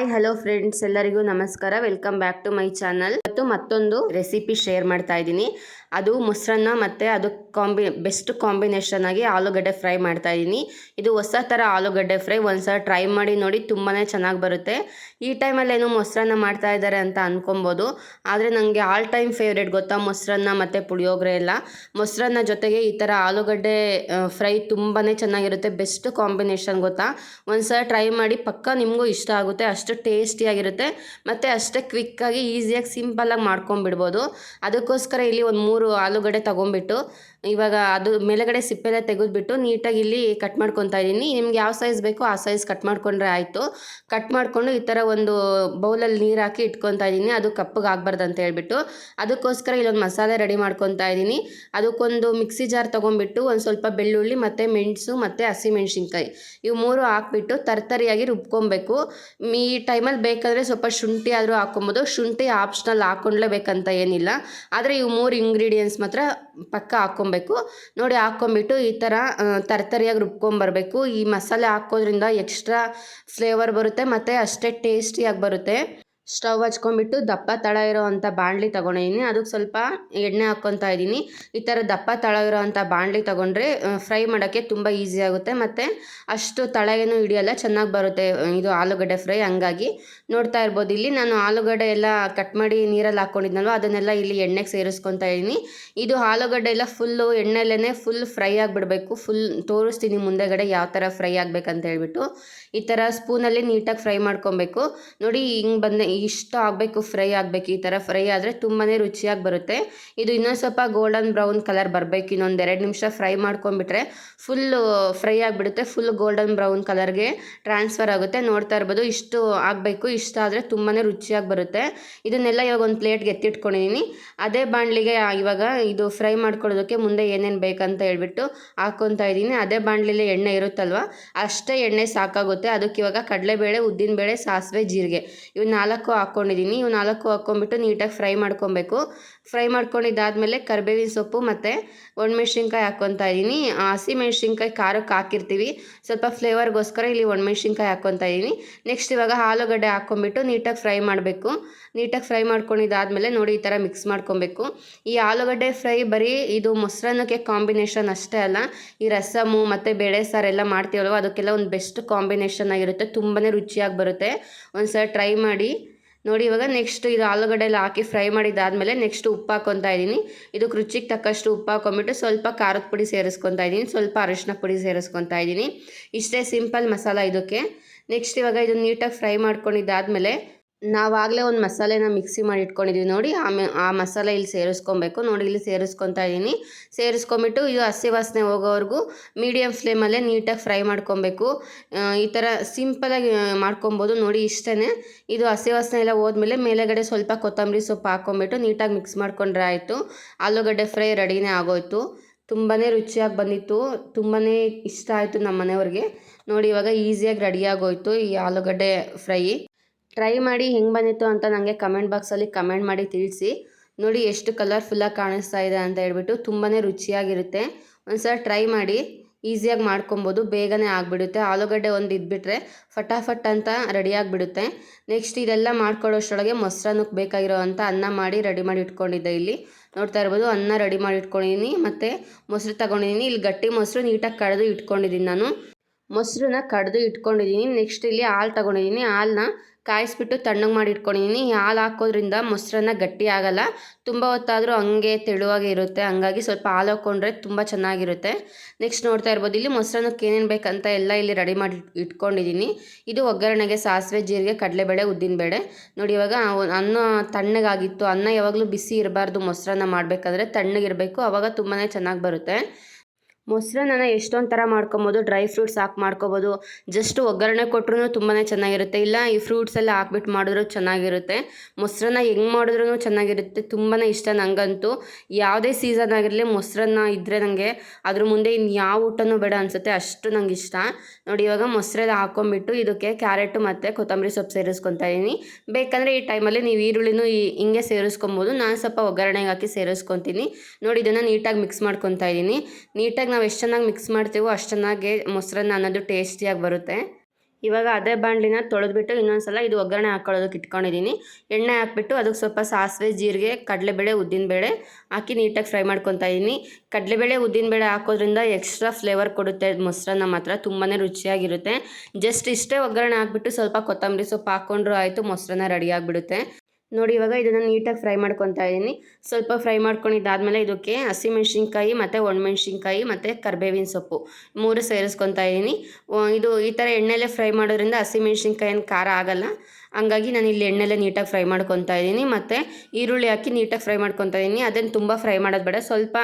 Hi hello friends ಎಲ್ಲರಿಗೂ ನಮಸ್ಕಾರ. Welcome back to my channel ಮತ್ತು ಮತ್ತೊಂದು ರೆಸಿಪಿ ಶೇರ್ ಮಾಡ್ತಾ ಇದ್ದೀನಿ. ಅದು ಮೊಸರನ್ನ ಮತ್ತು ಅದು ಕಾಂಬಿ ಬೆಸ್ಟ್ ಕಾಂಬಿನೇಷನ್ ಆಗಿ ಆಲೂಗಡ್ಡೆ ಫ್ರೈ ಮಾಡ್ತಾ ಇದ್ದೀನಿ ಇದು ಹೊಸ ಥರ ಆಲೂಗಡ್ಡೆ ಫ್ರೈ ಒಂದ್ಸಲ ಟ್ರೈ ಮಾಡಿ ನೋಡಿ ತುಂಬಾ ಚೆನ್ನಾಗಿ ಬರುತ್ತೆ. ಈ ಟೈಮಲ್ಲಿ ಏನೋ ಮೊಸರನ್ನ ಮಾಡ್ತಾ ಇದ್ದಾರೆ ಅಂತ ಅಂದ್ಕೊಬೋದು ಆದರೆ ನನಗೆ ಆಲ್ ಟೈಮ್ ಫೇವ್ರೇಟ್ ಗೊತ್ತಾ ಮೊಸರನ್ನ ಮತ್ತು ಪುಳಿಯೋಗರೆ ಎಲ್ಲ. ಮೊಸರನ್ನ ಜೊತೆಗೆ ಈ ಥರ ಆಲೂಗಡ್ಡೆ ಫ್ರೈ ತುಂಬಾ ಚೆನ್ನಾಗಿರುತ್ತೆ. ಬೆಸ್ಟ್ ಕಾಂಬಿನೇಷನ್ ಗೊತ್ತಾ? ಒಂದ್ಸಲ ಟ್ರೈ ಮಾಡಿ ಪಕ್ಕ ನಿಮಗೂ ಇಷ್ಟ ಆಗುತ್ತೆ, ಅಷ್ಟು ಟೇಸ್ಟಿಯಾಗಿರುತ್ತೆ ಮತ್ತು ಅಷ್ಟೇ ಕ್ವಿಕ್ಕಾಗಿ ಈಸಿಯಾಗಿ ಸಿಂಪಲ್ಲಾಗಿ ಮಾಡ್ಕೊಂಬಿಡ್ಬೋದು ಅದಕ್ಕೋಸ್ಕರ ಇಲ್ಲಿ ಒಂದು ಮೂರು ಆಲೂಗಡ್ಡೆ ತೊಗೊಂಬಿಟ್ಟು ಇವಾಗ ಅದು ಮೇಲೆಗಡೆ ಸಿಪ್ಪೆಲ್ಲ ತೆಗೆದುಬಿಟ್ಟು ನೀಟಾಗಿ ಇಲ್ಲಿ ಕಟ್ ಮಾಡ್ಕೊತಾ ಇದ್ದೀನಿ. ನಿಮ್ಗೆ ಯಾವ ಸೈಜ್ ಬೇಕೋ ಆ ಸೈಜ್ ಕಟ್ ಮಾಡ್ಕೊಂಡ್ರೆ ಆಯಿತು. ಕಟ್ ಮಾಡಿಕೊಂಡು ಈ ಥರ ಒಂದು ಬೌಲಲ್ಲಿ ನೀರು ಹಾಕಿ ಇಟ್ಕೊತಾ ಇದ್ದೀನಿ. ಅದು ಕಪ್ಪಗೆ ಆಗಬಾರ್ದು ಅಂತ ಹೇಳ್ಬಿಟ್ಟು. ಅದಕ್ಕೋಸ್ಕರ ಇಲ್ಲೊಂದು ಮಸಾಲೆ ರೆಡಿ ಮಾಡ್ಕೊತಾ ಇದ್ದೀನಿ. ಅದಕ್ಕೊಂದು ಮಿಕ್ಸಿ ಜಾರ್ ತೊಗೊಂಡ್ಬಿಟ್ಟು ಒಂದು ಸ್ವಲ್ಪ ಬೆಳ್ಳುಳ್ಳಿ ಮತ್ತು ಮೆಣಸು ಮತ್ತು ಹಸಿಮೆಣ್ಸಿನ್ಕಾಯಿ. ಇವು ಮೂರು ಹಾಕ್ಬಿಟ್ಟು ತರ್ತರಿಯಾಗಿ ರುಬ್ಕೊಬೇಕು. ಈ ಟೈಮಲ್ಲಿ ಬೇಕಾದರೆ ಸ್ವಲ್ಪ ಶುಂಠಿ ಆದರೂ ಹಾಕೊಬೋದು ಶುಂಠಿ ಆಪ್ಷನಲ್ ಹಾಕ್ಕೊಂಡ್ಲೇಬೇಕಂತ ಏನಿಲ್ಲ. ಆದರೆ ಇವು ಮೂರು ಇಂಗ್ರೀಡಿಯೆಂಟ್ಸ್ ಮಾತ್ರ ಪಕ್ಕ ಹಾಕ್ಕೊಬೇಕು ನೋಡಿ ಹಾಕ್ಕೊಂಬಿಟ್ಟು ಈ ಥರ ತರ್ತರಿಯಾಗಿ ರುಬ್ಕೊಂಬರ್ಬೇಕು ಈ ಮಸಾಲೆ ಹಾಕೋದ್ರಿಂದ ಎಕ್ಸ್ಟ್ರಾ ಫ್ಲೇವರ್ ಬರುತ್ತೆ ಮತ್ತು ಅಷ್ಟೇ ಟೇಸ್ಟಿಯಾಗಿ ಬರುತ್ತೆ. ಸ್ಟವ್ ಹಚ್ಕೊಂಡ್ಬಿಟ್ಟು ದಪ್ಪ ತಳ ಇರೋವಂಥ ಬಾಣಲಿ ತೊಗೊಂಡಿದ್ದೀನಿ. ಅದಕ್ಕೆ ಸ್ವಲ್ಪ ಎಣ್ಣೆ ಹಾಕ್ಕೊತಾ ಇದ್ದೀನಿ. ಈ ಥರ ದಪ್ಪ ತಳ ಇರೋವಂಥ ಬಾಣಲಿ ತೊಗೊಂಡ್ರೆ ಫ್ರೈ ಮಾಡೋಕ್ಕೆ ತುಂಬ ಈಸಿ ಆಗುತ್ತೆ. ಮತ್ತು ಅಷ್ಟು ತಳ ಏನು ಹಿಡಿಯಲ್ಲ, ಚೆನ್ನಾಗಿ ಬರುತ್ತೆ. ಇದು ಆಲೂಗಡ್ಡೆ ಫ್ರೈ, ಹಂಗಾಗಿ ನೋಡ್ತಾ ಇರ್ಬೋದು. ಇಲ್ಲಿ ನಾನು ಆಲೂಗಡ್ಡೆ ಎಲ್ಲ ಕಟ್ ಮಾಡಿ ನೀರಲ್ಲಿ ಹಾಕ್ಕೊಂಡಿದ್ನಲ್ವ ಅದನ್ನೆಲ್ಲ ಇಲ್ಲಿ ಎಣ್ಣೆಗೆ ಸೇರಿಸ್ಕೊತಾ ಇದ್ದೀನಿ. ಇದು ಆಲೂಗಡ್ಡೆ ಎಲ್ಲ ಫುಲ್ಲು ಎಣ್ಣೆಲೇ ಫುಲ್ ಫ್ರೈ ಆಗಿಬಿಡಬೇಕು. ಫುಲ್ ತೋರಿಸ್ತೀನಿ ಮುಂದೆಗಡೆ ಯಾವ ಥರ ಫ್ರೈ ಆಗಬೇಕಂತ ಹೇಳ್ಬಿಟ್ಟು. ಈ ಥರ ಸ್ಪೂನಲ್ಲಿ ನೀಟಾಗಿ ಫ್ರೈ ಮಾಡ್ಕೊಬೇಕು. ನೋಡಿ ಹಿಂಗೆ ಬಂದೆ ಇಷ್ಟ ಆಗಬೇಕು, ಫ್ರೈ ಆಗಬೇಕು, ಈ ಥರ ಫ್ರೈ ಆದರೆ ತುಂಬಾ ರುಚಿಯಾಗಿ ಬರುತ್ತೆ. ಇದು ಇನ್ನೊಂದು ಸ್ವಲ್ಪ ಗೋಲ್ಡನ್ ಬ್ರೌನ್ ಕಲರ್ ಬರಬೇಕು, ಇನ್ನೊಂದು ಎರಡು ನಿಮಿಷ ಫ್ರೈ ಮಾಡ್ಕೊಂಡ್ಬಿಟ್ರೆ ಫುಲ್ಲು ಫ್ರೈ ಆಗಿಬಿಡುತ್ತೆ ಫುಲ್ ಗೋಲ್ಡನ್ ಬ್ರೌನ್ ಕಲರ್ಗೆ ಟ್ರಾನ್ಸ್ಫರ್ ಆಗುತ್ತೆ. ನೋಡ್ತಾ ಇರ್ಬೋದು, ಇಷ್ಟು ಆಗಬೇಕು, ಇಷ್ಟ ಆದರೆ ತುಂಬಾ ರುಚಿಯಾಗಿ ಬರುತ್ತೆ. ಇದನ್ನೆಲ್ಲ ಇವಾಗ ಒಂದು ಪ್ಲೇಟ್ಗೆ ಎತ್ತಿಟ್ಕೊಂಡಿದ್ದೀನಿ ಅದೇ ಬಾಣಲಿಗೆ ಇವಾಗ ಇದು ಫ್ರೈ ಮಾಡ್ಕೊಳ್ಳೋದಕ್ಕೆ ಮುಂದೆ ಏನೇನು ಬೇಕಂತ ಹೇಳ್ಬಿಟ್ಟು ಹಾಕ್ಕೊತಾ ಇದ್ದೀನಿ ಅದೇ ಬಾಣಲಿಲಿ ಎಣ್ಣೆ ಇರುತ್ತಲ್ವ, ಅಷ್ಟೇ ಎಣ್ಣೆ ಸಾಕಾಗುತ್ತೆ. ಅದಕ್ಕೆ ಇವಾಗ ಕಡಲೆಬೇಳೆ, ಉದ್ದಿನಬೇಳೆ, ಸಾಸಿವೆ, ಜೀರಿಗೆ. ಇವು ನಾಲ್ಕು ಹಾಕ್ಕೊಂಡಿದ್ದೀನಿ. ಇವು ನಾಲ್ಕು ಹಾಕ್ಕೊಂಬಿಟ್ಟು ನೀಟಾಗಿ ಫ್ರೈ ಮಾಡ್ಕೊಬೇಕು. ಫ್ರೈ ಮಾಡ್ಕೊಂಡಿದ್ದಾದಮೇಲೆ ಕರ್ಬೇವಿನ ಸೊಪ್ಪು ಮತ್ತು ಒಣಮೆಣ್ಸಿನ್ಕಾಯಿ ಹಾಕ್ಕೊತಾ ಇದ್ದೀನಿ. ಹಸಿ ಮೆಣಸಿನ್ಕಾಯಿ ಖಾರಕ್ಕೆ ಹಾಕಿರ್ತೀವಿ. ಸ್ವಲ್ಪ ಫ್ಲೇವರ್ಗೋಸ್ಕರ ಇಲ್ಲಿ ಒಣಮೆಣ್ಸಿನ್ಕಾಯಿ ಹಾಕ್ಕೊತಾ ಇದ್ದೀನಿ. ನೆಕ್ಸ್ಟ್ ಇವಾಗ ಆಲೂಗಡ್ಡೆ ಹಾಕ್ಕೊಂಬಿಟ್ಟು ನೀಟಾಗಿ ಫ್ರೈ ಮಾಡಬೇಕು. ನೀಟಾಗಿ ಫ್ರೈ ಮಾಡ್ಕೊಂಡಿದ್ದಾದಮೇಲೆ ನೋಡಿ ಈ ಥರ ಮಿಕ್ಸ್ ಮಾಡ್ಕೊಬೇಕು. ಈ ಆಲೂಗಡ್ಡೆ ಫ್ರೈ ಬರೀ ಇದು ಮೊಸರನ್ನಕ್ಕೆ ಕಾಂಬಿನೇಷನ್ ಅಷ್ಟೇ ಅಲ್ಲ. ಈ ರಸಮು ಮತ್ತು ಬೇಳೆ ಸಾರೆಲ್ಲ ಮಾಡ್ತೀವಲ್ವ, ಅದಕ್ಕೆಲ್ಲ ಒಂದು ಬೆಸ್ಟ್ ಕಾಂಬಿನೇಷನ್ ಆಗಿರುತ್ತೆ. ತುಂಬಾ ರುಚಿಯಾಗಿ ಬರುತ್ತೆ. ಒಂದು ಸಲ ಟ್ರೈ ಮಾಡಿ. ನೋಡಿ, ಇವಾಗ ನೆಕ್ಸ್ಟ್ ಇದು ಆಲೂಗಡ್ಡೆ ಎಲ್ಲ ಹಾಕಿ ಫ್ರೈ ಮಾಡಿದ್ದಾದಮೇಲೆ ನೆಕ್ಸ್ಟ್ ಉಪ್ಪು ಹಾಕ್ಕೊತಾ ಇದ್ದೀನಿ. ಇದು ರುಚಿಗೆ ತಕ್ಕಷ್ಟು ಉಪ್ಪು ಹಾಕೊಂಬಿಟ್ಟು ಸ್ವಲ್ಪ ಖಾರದ ಪುಡಿ ಸೇರಿಸ್ಕೊತಾ ಇದ್ದೀನಿ, ಸ್ವಲ್ಪ ಅರಿಶಿನ ಪುಡಿ ಸೇರಿಸ್ಕೊತಾ ಇದ್ದೀನಿ. ಇಷ್ಟೇ ಸಿಂಪಲ್ ಮಸಾಲ ಇದಕ್ಕೆ. ನೆಕ್ಸ್ಟ್ ಇವಾಗ ಇದನ್ನು ನೀಟಾಗಿ ಫ್ರೈ ಮಾಡ್ಕೊಂಡಿದ್ದಾದಮೇಲೆ ನಾವಾಗಲೇ ಒಂದು ಮಸಾಲೆನ ಮಿಕ್ಸಿ ಮಾಡಿ ಇಟ್ಕೊಂಡಿದ್ದೀವಿ ನೋಡಿ, ಆಮೇ, ಆ ಮಸಾಲೆ ಇಲ್ಲಿ ಸೇರಿಸ್ಕೊಬೇಕು. ನೋಡಿ, ಇಲ್ಲಿ ಸೇರಿಸ್ಕೊತಾ ಇದ್ದೀನಿ ಸೇರಿಸ್ಕೊಂಬಿಟ್ಟು ಇದು ಹಸಿ ವಾಸನೆ ಹೋಗೋವರೆಗೂ ಮೀಡಿಯಮ್ ಫ್ಲೇಮಲ್ಲೇ ನೀಟಾಗಿ ಫ್ರೈ ಮಾಡ್ಕೊಬೇಕು. ಈ ಥರ ಸಿಂಪಲಾಗಿ ಮಾಡ್ಕೊಬೋದು. ನೋಡಿ ಇಷ್ಟೇ ಇದು ಹಸಿ ವಾಸನೆ ಎಲ್ಲ ಹೋದ್ಮೇಲೆ ಮೇಲೆಗಡೆ ಸ್ವಲ್ಪ ಕೊತ್ತಂಬರಿ ಸೊಪ್ಪು ಹಾಕ್ಕೊಂಬಿಟ್ಟು ನೀಟಾಗಿ ಮಿಕ್ಸ್ ಮಾಡ್ಕೊಂಡ್ರೆ ಆಯಿತು. ಆಲೂಗಡ್ಡೆ ಫ್ರೈ ರೆಡಿನೇ ಆಗೋಯ್ತು. ತುಂಬಾ ರುಚಿಯಾಗಿ ಬಂದಿತ್ತು. ತುಂಬಾ ಇಷ್ಟ ಆಯಿತು ನಮ್ಮ ಮನೆಯವ್ರಿಗೆ ನೋಡಿ, ಇವಾಗ ಈಸಿಯಾಗಿ ರೆಡಿಯಾಗೋಯ್ತು ಈ ಆಲೂಗಡ್ಡೆ ಫ್ರೈ ಟ್ರೈ ಮಾಡಿ ಹೆಂಗೆ ಬಂದಿತ್ತು ಅಂತ ನನಗೆ ಕಮೆಂಟ್ ಬಾಕ್ಸಲ್ಲಿ ಕಮೆಂಟ್ ಮಾಡಿ ತಿಳಿಸಿ. ನೋಡಿ ಎಷ್ಟು ಕಲರ್ಫುಲ್ಲಾಗಿ ಕಾಣಿಸ್ತಾ ಇದೆ ಅಂತ ಹೇಳ್ಬಿಟ್ಟು ತುಂಬಾ ರುಚಿಯಾಗಿರುತ್ತೆ. ಒಂದು ಟ್ರೈ ಮಾಡಿ ಈಸಿಯಾಗಿ ಮಾಡ್ಕೊಬೋದು, ಬೇಗನೆ ಆಗಿಬಿಡುತ್ತೆ. ಆಲೂಗಡ್ಡೆ ಒಂದು ಇದ್ಬಿಟ್ರೆ ಫಟಾಫಟ್ ಅಂತ ರೆಡಿಯಾಗಿಬಿಡುತ್ತೆ ನೆಕ್ಸ್ಟ್ ಇದೆಲ್ಲ ಮಾಡ್ಕೊಳ್ಳೋಷ್ಟರೊಳಗೆ ಮೊಸರನ್ನಕ್ಕೆ ಬೇಕಾಗಿರೋ ಅಂತ ಅನ್ನ ಮಾಡಿ ರೆಡಿ ಮಾಡಿ ಇಟ್ಕೊಂಡಿದ್ದೆ ಇಲ್ಲಿ. ನೋಡ್ತಾ ಇರ್ಬೋದು, ಅನ್ನ ರೆಡಿ ಮಾಡಿ ಇಟ್ಕೊಂಡಿದ್ದೀನಿ ಮತ್ತು ಮೊಸರು ತಗೊಂಡಿದ್ದೀನಿ ಇಲ್ಲಿ ಗಟ್ಟಿ ಮೊಸರು ನೀಟಾಗಿ ಕಡಿದು ಇಟ್ಕೊಂಡಿದ್ದೀನಿ ನಾನು. ಮೊಸರನ್ನ ಕಡಿದು ಇಟ್ಕೊಂಡಿದ್ದೀನಿ ನೆಕ್ಸ್ಟ್ ಇಲ್ಲಿ ಹಾಲು ತಗೊಂಡಿದ್ದೀನಿ ಹಾಲನ್ನ ಕಾಯಿಸ್ಬಿಟ್ಟು ತಣ್ಣಗೆ ಮಾಡಿ ಇಟ್ಕೊಂಡಿದ್ದೀನಿ ಹಾಲು ಹಾಕೋದ್ರಿಂದ ಮೊಸರನ್ನ ಗಟ್ಟಿ ಆಗಲ್ಲ. ತುಂಬ ಹೊತ್ತಾದರೂ ಹಂಗೆ ತೆಳುವಾಗಿ ಇರುತ್ತೆ. ಹಂಗಾಗಿ ಸ್ವಲ್ಪ ಹಾಲು ಹಾಕ್ಕೊಂಡ್ರೆ ತುಂಬ ಚೆನ್ನಾಗಿರುತ್ತೆ. ನೆಕ್ಸ್ಟ್ ನೋಡ್ತಾ ಇರ್ಬೋದು. ಇಲ್ಲಿ ಮೊಸರನ್ನಕ್ಕೆ ಏನೇನು ಬೇಕಂತ ಎಲ್ಲ ಇಲ್ಲಿ ರೆಡಿ ಮಾಡಿ ಇಟ್ಕೊಂಡಿದ್ದೀನಿ ಇದು ಒಗ್ಗರಣೆಗೆ, ಸಾಸಿವೆ, ಜೀರಿಗೆ, ಕಡಲೆಬೇಳೆ, ಉದ್ದಿನಬೇಳೆ. ನೋಡಿ, ಇವಾಗ ಅನ್ನ ತಣ್ಣಗಾಗಿತ್ತು. ಅನ್ನ ಯಾವಾಗಲೂ ಬಿಸಿ ಇರಬಾರ್ದು ಮೊಸರನ್ನ ಮಾಡಬೇಕಾದ್ರೆ ತಣ್ಣಗಿರಬೇಕು. ಆವಾಗ ತುಂಬಾ ಚೆನ್ನಾಗಿ ಬರುತ್ತೆ. ಮೊಸರನ್ನ ಎಷ್ಟೊಂದು ಥರ ಮಾಡ್ಕೊಬೋದು, ಡ್ರೈ ಫ್ರೂಟ್ಸ್ ಹಾಕಿ ಮಾಡ್ಕೊಬೋದು ಜಸ್ಟ್ ಒಗ್ಗರಣೆ ಕೊಟ್ಟರು ತುಂಬಾ ಚೆನ್ನಾಗಿರುತ್ತೆ. ಇಲ್ಲ, ಈ ಫ್ರೂಟ್ಸ್ ಎಲ್ಲ ಹಾಕ್ಬಿಟ್ಟು ಮಾಡಿದ್ರು ಚೆನ್ನಾಗಿರುತ್ತೆ. ಮೊಸರನ್ನ ಹೆಂಗೆ ಮಾಡಿದ್ರೂ ಚೆನ್ನಾಗಿರುತ್ತೆ ತುಂಬಾ ಇಷ್ಟ ನನಗಂತೂ ಯಾವುದೇ ಸೀಸನ್ ಆಗಿರಲಿ ಮೊಸರನ್ನ ಇದ್ದರೆ ನನಗೆ ಅದ್ರ ಮುಂದೆ ಇನ್ನು ಯಾವ ಊಟನೂ ಬೇಡ ಅನಿಸುತ್ತೆ, ಅಷ್ಟು ನಂಗೆ ಇಷ್ಟ. ನೋಡಿ, ಇವಾಗ ಮೊಸರೆಲ್ಲ ಹಾಕೊಂಡ್ಬಿಟ್ಟು ಇದಕ್ಕೆ ಕ್ಯಾರೆಟು ಮತ್ತು ಕೊತ್ತಂಬರಿ ಸೊಪ್ಪು ಸೇರಿಸ್ಕೊತಾ ಇದ್ದೀನಿ ಬೇಕಂದರೆ ಈ ಟೈಮಲ್ಲಿ ನೀವು ಈರುಳ್ಳಿನೂ ಈ ಹಿಂಗೆ ಸೇರಿಸ್ಕೊಬೋದು, ನಾನು ಸ್ವಲ್ಪ ಒಗ್ಗರಣೆಗೆ ಹಾಕಿ ಸೇರಿಸ್ಕೊತೀನಿ. ನೋಡಿ, ಇದನ್ನು ನೀಟಾಗಿ ಮಿಕ್ಸ್ ಮಾಡ್ಕೊತಾ ಇದ್ದೀನಿ ನೀಟಾಗಿ ಎಷ್ಟು ಚೆನ್ನಾಗಿ ಮಿಕ್ಸ್ ಮಾಡ್ತೀವೋ ಅಷ್ಟು ಚೆನ್ನಾಗಿ ಮೊಸರನ್ನ ಅನ್ನೋದು ಟೇಸ್ಟಿಯಾಗಿ ಬರುತ್ತೆ. ಇವಾಗ ಅದೇ ಬಾಣಲಿನ ತೊಳೆದ್ಬಿಟ್ಟು ಇನ್ನೊಂದ್ಸಲ ಇದು ಒಗ್ಗರಣೆ ಹಾಕೊಳ್ಳೋದಕ್ಕೆ ಇಟ್ಕೊಂಡಿದ್ದೀನಿ ಎಣ್ಣೆ ಹಾಕ್ಬಿಟ್ಟು ಅದಕ್ಕೆ ಸ್ವಲ್ಪ ಸಾಸಿವೆ, ಜೀರಿಗೆ, ಕಡಲೆಬೇಳೆ, ಉದ್ದಿನಬೇಳೆ ಹಾಕಿ ನೀಟಾಗಿ ಫ್ರೈ ಮಾಡ್ಕೊತಾ ಇದ್ದೀನಿ ಕಡಲೆಬೇಳೆ, ಉದ್ದಿನಬೇಳೆ ಹಾಕೋದ್ರಿಂದ ಎಕ್ಸ್ಟ್ರಾ ಫ್ಲೇವರ್ ಕೊಡುತ್ತೆ ಮೊಸರನ್ನ ಮಾತ್ರ ತುಂಬಾ ರುಚಿಯಾಗಿರುತ್ತೆ. ಜಸ್ಟ್ ಇಷ್ಟೇ ಒಗ್ಗರಣೆ ಹಾಕ್ಬಿಟ್ಟು ಸ್ವಲ್ಪ ಕೊತ್ತಂಬರಿ ಸೊಪ್ಪು ಹಾಕ್ಕೊಂಡ್ರೂ ಆಯಿತು, ಮೊಸರನ್ನ ರೆಡಿ ಆಗಿಬಿಡುತ್ತೆ. ನೋಡಿ, ಇವಾಗ ಇದನ್ನು ನೀಟಾಗಿ ಫ್ರೈ ಮಾಡ್ಕೊತಾ ಇದ್ದೀನಿ ಸ್ವಲ್ಪ ಫ್ರೈ ಮಾಡ್ಕೊಂಡಿದ್ದಾದಮೇಲೆ ಇದಕ್ಕೆ ಹಸಿಮೆಣ್ಸಿನ್ಕಾಯಿ ಮತ್ತು ಒಣಮೆಣ್ಸಿನ್ಕಾಯಿ ಮತ್ತು ಕರ್ಬೇವಿನ ಸೊಪ್ಪು ಮೂರು ಸೇರಿಸ್ಕೊತಾ ಇದ್ದೀನಿ ಇದು ಈ ಥರ ಎಣ್ಣೆಲೆ ಫ್ರೈ ಮಾಡೋದ್ರಿಂದ ಹಸಿಮೆಣ್ಸಿನ್ಕಾಯಿನ ಖಾರ ಆಗಲ್ಲ. ಹಂಗಾಗಿ ನಾನು ಇಲ್ಲಿ ಎಣ್ಣೆಲೆ ನೀಟಾಗಿ ಫ್ರೈ ಮಾಡ್ಕೊತಾ ಇದ್ದೀನಿ. ಮತ್ತು ಈರುಳ್ಳಿ ಹಾಕಿ ನೀಟಾಗಿ ಫ್ರೈ ಮಾಡ್ಕೊತಾ ಇದ್ದೀನಿ. ಅದನ್ನು ತುಂಬ ಫ್ರೈ ಮಾಡೋದು ಬೇಡ. ಸ್ವಲ್ಪ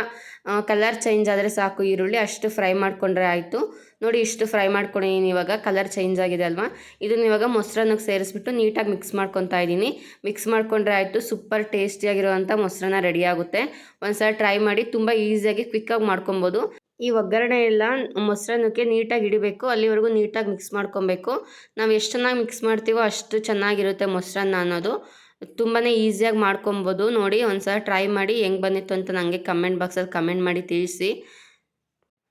ಕಲರ್ ಚೇಂಜ್ ಆದರೆ ಸಾಕು ಈರುಳ್ಳಿ. ಅಷ್ಟು ಫ್ರೈ ಮಾಡಿಕೊಂಡ್ರೆ ಆಯಿತು. ನೋಡಿ, ಇಷ್ಟು ಫ್ರೈ ಮಾಡ್ಕೊಂಡಿದ್ದೀನಿ ಇವಾಗ. ಕಲರ್ ಚೇಂಜ್ ಆಗಿದೆ ಅಲ್ವಾ? ಇದನ್ನ ಇವಾಗ ಮೊಸರನ್ನಕ್ಕೆ ಸೇರಿಸ್ಬಿಟ್ಟು ನೀಟಾಗಿ ಮಿಕ್ಸ್ ಮಾಡ್ಕೊತಾ ಇದ್ದೀನಿ. ಮಿಕ್ಸ್ ಮಾಡ್ಕೊಂಡ್ರೆ ಆಯಿತು ಸೂಪರ್ ಟೇಸ್ಟಿಯಾಗಿರುವಂಥ ಮೊಸರನ್ನ ರೆಡಿ ಆಗುತ್ತೆ. ಒಂದ್ಸಲ ಟ್ರೈ ಮಾಡಿ ತುಂಬ ಈಸಿಯಾಗಿ ಕ್ವಿಕ್ಕಾಗಿ ಮಾಡ್ಕೊಬೋದು. ಈ ಒಗ್ಗರಣೆ ಎಲ್ಲ ಮೊಸರನ್ನಕ್ಕೆ ನೀಟಾಗಿ ಹಿಡಿಬೇಕು ಅಲ್ಲಿವರೆಗೂ ನೀಟಾಗಿ ಮಿಕ್ಸ್ ಮಾಡ್ಕೊಬೇಕು. ನಾವು ಎಷ್ಟು ಚೆನ್ನಾಗಿ ಮಿಕ್ಸ್ ಮಾಡ್ತೀವೋ ಅಷ್ಟು ಚೆನ್ನಾಗಿರುತ್ತೆ ಮೊಸರನ್ನ ಅನ್ನೋದು. ತುಂಬಾ ಈಸಿಯಾಗಿ ಮಾಡ್ಕೊಬೋದು. ನೋಡಿ, ಒಂದ್ಸಲ ಟ್ರೈ ಮಾಡಿ ಹೆಂಗೆ ಬಂದಿತ್ತು ಅಂತ ನನಗೆ ಕಮೆಂಟ್ ಬಾಕ್ಸಲ್ಲಿ ಕಮೆಂಟ್ ಮಾಡಿ ತಿಳಿಸಿ.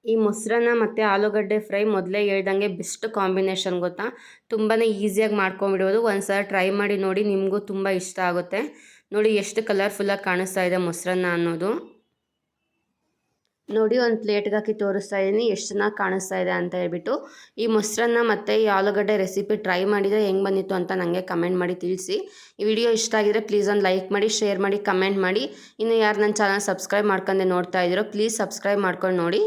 ಈ ಮೊಸರನ್ನ ಮತ್ತು ಆಲೂಗಡ್ಡೆ ಫ್ರೈ ಮೊದಲೇ ಹೇಳ್ದಂಗೆ ಬೆಸ್ಟ್ ಕಾಂಬಿನೇಷನ್ ಗೊತ್ತಾ? ತುಂಬಾ ಈಸಿಯಾಗಿ ಮಾಡ್ಕೊಂಬಿಡ್ಬೋದು ಒಂದು ಸಲ ಟ್ರೈ ಮಾಡಿ ನೋಡಿ ನಿಮಗೂ ತುಂಬ ಇಷ್ಟ ಆಗುತ್ತೆ. ನೋಡಿ, ಎಷ್ಟು ಕಲರ್ಫುಲ್ಲಾಗಿ ಕಾಣಿಸ್ತಾ ಇದೆ ಮೊಸರನ್ನ ಅನ್ನೋದು. ನೋಡಿ, ಒಂದು ಪ್ಲೇಟ್ಗೆ ಹಾಕಿ ತೋರಿಸ್ತಾ ಇದ್ದೀನಿ ಎಷ್ಟು ಚೆನ್ನಾಗಿ ಕಾಣಿಸ್ತಾ ಇದೆ ಅಂತ ಹೇಳ್ಬಿಟ್ಟು. ಈ ಮೊಸರನ್ನ ಮತ್ತು ಈ ಆಲೂಗಡ್ಡೆ ರೆಸಿಪಿ ಟ್ರೈ ಮಾಡಿದರೆ ಹೆಂಗೆ ಬಂದಿತ್ತು ಅಂತ ನನಗೆ ಕಮೆಂಟ್ ಮಾಡಿ ತಿಳಿಸಿ. ಈ ವಿಡಿಯೋ ಇಷ್ಟ ಆಗಿದ್ರೆ ಪ್ಲೀಸ್ ಒಂದು ಲೈಕ್ ಮಾಡಿ ಶೇರ್ ಮಾಡಿ ಕಮೆಂಟ್ ಮಾಡಿ. ಇನ್ನು ಯಾರು ನನ್ನ ಚಾನಲ್ ಸಬ್ಸ್ಕ್ರೈಬ್ ಮಾಡ್ಕೊಂಡೆ ನೋಡ್ತಾ ಇದ್ದೀರೋ ಪ್ಲೀಸ್ ಸಬ್ಸ್ಕ್ರೈಬ್ ಮಾಡ್ಕೊಂಡು ನೋಡಿ.